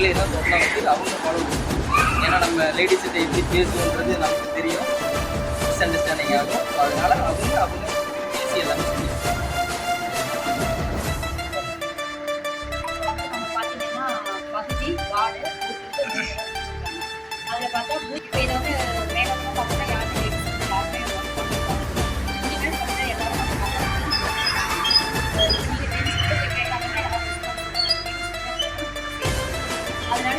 அவங்களே தான் சொன்னால் வந்து அவங்க ஃபாலோ பண்ணுவாங்க. ஏன்னா நம்ம லேடிஸ்கிட்ட எப்படி பேசுவோன்றது நமக்கு தெரியும். மிஸ் அண்டர்ஸ்டாண்டிங் ஆகும். அதனால அவங்க அவங்க பேசி எல்லாமே செஞ்சுருக்காங்க பார்த்தீங்கன்னா பகுதி வார்டு அதில் பார்த்தா பூத் இப்போ வந்து அதனால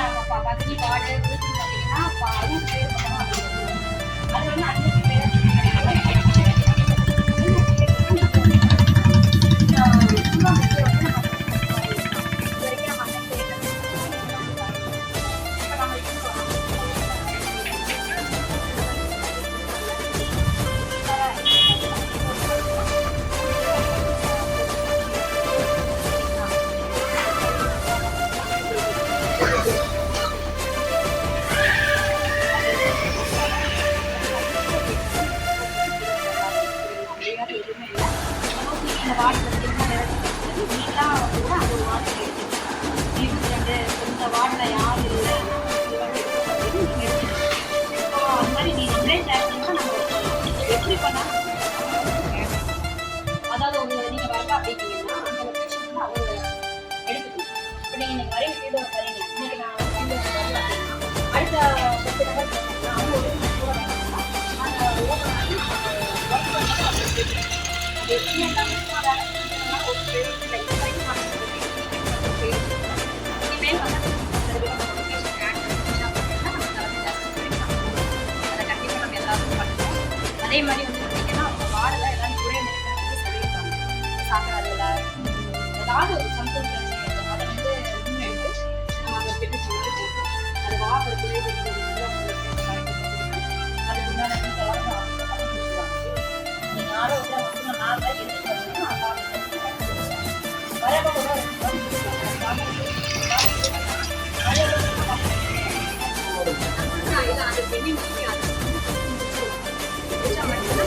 நாங்கள் ப பகுதி வார்டு வீட்டுக்கு பார்த்தீங்கன்னா அது வந்து அன்னைக்கு பேர் அதாவது ஒரு நீங்க வரல அப்படின்னீங்கன்னா அந்த லொகேஷன் வந்து அவங்க எடுத்துக்கணும் இப்போ நீங்கள் இன்னைக்கு வரையும் ஃபீல்டு வரீங்க இன்னைக்கு நான் வரல அப்படின்னா அடுத்த பத்து நபர் அவங்க ஒரு கூட அந்த ஓப்பன் பண்ணி ஒர்க் பண்ணி எப்படி அதே மாதிரி வந்து பார்த்தீங்கன்னா அவங்க வார்டில் எல்லாம் குறை நிறைய வந்து சொல்லியிருக்காங்க. சாப்பிடாதுல ஏதாவது ஒரு சம்திங் பிரச்சனை இருக்கும் அதை வந்து முன்னெடுத்து நம்ம அதை பெற்று சொல்லி அது வார்டு குறை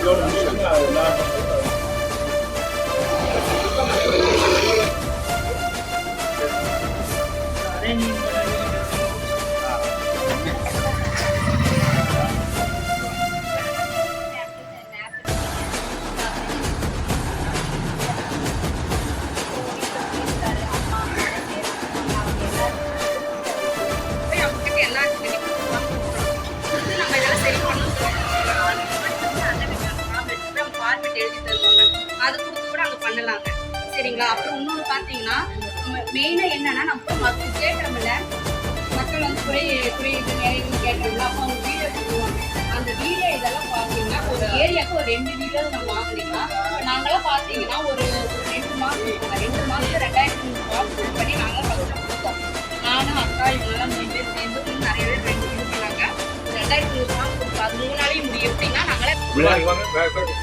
அது கூட சரிங்களா? அப்புறம் இன்னொன்று பார்த்தீங்கன்னா மெயினாக என்னன்னா நம்ம மக்கள் கேட்குறோம்ல மக்கள் வந்து குறை குறை இது நேரம் கேட்குறோம்ல அப்போ அவங்க வீடியோ போடுவாங்க அந்த வீடியோ இதெல்லாம் பார்த்தீங்கன்னா ஒரு ஏரியாவுக்கு ஒரு ரெண்டு வீடியோ நம்ம வாங்கினீங்கன்னா நாங்களாம் பார்த்தீங்கன்னா ஒரு ரெண்டு மாதம் ரெண்டு மாதம் ரெண்டாயிரத்தி மூணு ரூபா பண்ணி நாங்கள் ஃபஸ்ட்டு கொடுத்தோம். நானும் அக்கா இவங்கெல்லாம் அது மூணு நாளையும் சேர்ந்து நிறைய நாங்களே ரெண்டு வாங்க பண்ணாங்க ரெண்டாயிரத்தி மூணு மாதம் கொடுத்தோம் அது அதாவது இங்க வந்து நீங்களும்